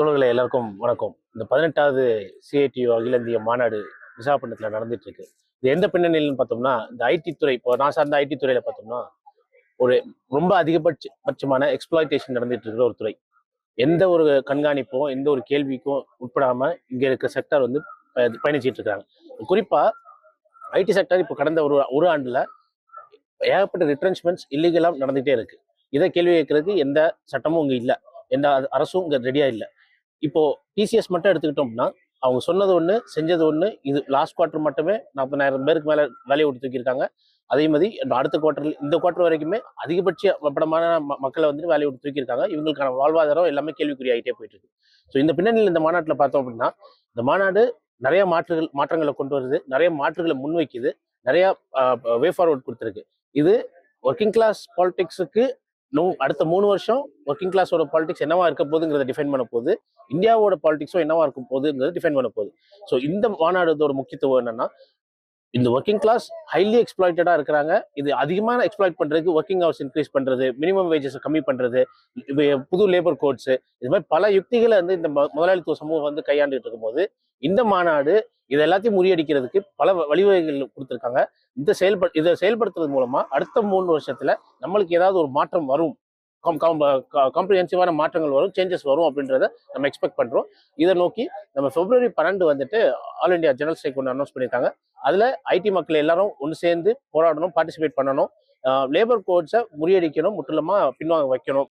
தோழர்களை எல்லாருக்கும் வணக்கம். இந்த பதினெட்டாவது சிஐடியு அகில இந்திய மாநாடு விசாகப்பட்டினத்தில் நடந்துட்டு இருக்கு இது எந்த பின்னணியில்னு பார்த்தோம்னா இந்த ஐடி துறை இப்போ நான் சார்ந்த ஐடி துறையில பார்த்தோம்னா ஒரு ரொம்ப அதிகபட்ச பட்சமான எக்ஸ்பிளாய்டேஷன் நடந்துட்டு இருக்கிற ஒரு துறை. எந்த ஒரு கண்காணிப்போ எந்த ஒரு கேள்விக்கும் உட்படாம இங்க இருக்கிற செக்டர் வந்து அஹ், பயணிச்சிட்டு இருக்காங்க குறிப்பா ஐடி செக்டர் இப்போ கடந்த ஒரு ஒரு ஆண்டுல ஏகப்பட்ட ரிட்ரென்ச்மெண்ட்ஸ் இல்லீகலாக நடந்துகிட்டே இருக்கு. இதை கேள்வி கேட்கறதுக்கு எந்த சட்டமும் இங்கே இல்லை. எந்த அரசும் இங்கே ரெடியாக இல்லை. இப்போ டிசிஎஸ் மட்டும் எடுத்துக்கிட்டோம்னா அவங்க சொன்னது ஒன்று செஞ்சது ஒன்று இது லாஸ்ட் குவார்டர் மட்டுமே நாற்பதாயிரம் பேருக்கு மேலே வேலையை விட்டு தூக்கியிருக்காங்க. அதே மாதிரி அடுத்த குவார்டர் இந்த குவார்டர் வரைக்குமே அதிகபட்ச படமான மக்களை வந்து வேலையை விட்டு தூக்கியிருக்காங்க. இவங்களுக்கான வாழ்வாதாரம் எல்லாமே கேள்விக்குறி ஆகிட்டே போயிட்டு இருக்கு ஸோ இந்த பின்னணியில் இந்த மாநாட்டில் பார்த்தோம் அப்படின்னா இந்த மாநாடு நிறைய மாற்றுகள் மாற்றங்களை கொண்டு வருது. நிறைய மாற்றுகளை முன்வைக்குது நிறைய வே ஃபார்வர்ட் கொடுத்துருக்கு. இது ஒர்க்கிங் கிளாஸ் பாலிடிக்ஸுக்கு அடுத்த மூணு வருஷம் ஒர்க்கிங் கிளாஸோட பாலிடிக்ஸ் என்னவா இருக்க போகுதுங்கிறத டிஃபைன் பண்ண போகுது. இந்தியாவோட பாலிடிக்ஸும் என்னவா இருக்கும் போகுதுங்கிறத டிஃபைன் பண்ண போகுது. ஸோ இந்த மாநாடுதோட முக்கியத்துவம் என்னன்னா இந்த ஒர்க்கிங் கிளாஸ் ஹைலி எக்ஸ்ப்ளாய்டடா இருக்கிறாங்க. இது அதிகமான எக்ஸ்ப்ளாய்ட் பண்ணுறதுக்கு ஒர்க்கிங் ஹவர்ஸ் இன்க்ரீஸ் பண்ணுறது மினிமம் வேஜஸ் கம்மி பண்ணுறது புது லேபர் கோட்ஸ் இது மாதிரி பல யுக்திகளை வந்து இந்த முதலாளித்துவ சமூகம் வந்து கையாண்டுட்டு இருக்கும்போது இந்த மாநாடு இது எல்லாத்தையும் முறியடிக்கிறதுக்கு பல வ- வழிவகைகள் கொடுத்துருக்காங்க. இந்த செயல்பட இதை செயல்படுத்துறது மூலமாக அடுத்த மூணு வருஷத்தில் நம்மளுக்கு ஏதாவது ஒரு மாற்றம் வரும். காம்ப்ரிஹென்சிவான மாற்றங்கள் வரும் சேஞ்சஸ் வரும் அப்படின்றத நம்ம எக்ஸ்பெக்ட் பண்ணுறோம் இதை நோக்கி நம்ம பிப்ரவரி பன்னெண்டு வந்துட்டு ஆல் இந்தியா ஜெனரல் ஸ்ட்ரைக் ஒன்று அனௌன்ஸ் பண்ணியிருக்காங்க. அதில் ஐடி மக்கள் எல்லாரும் ஒன்று சேர்ந்து போராடணும் பார்ட்டிசிபேட் பண்ணணும். லேபர் கோட்ஸை முறியடிக்கணும் முற்றிலுமா பின்வாங்க வைக்கணும்.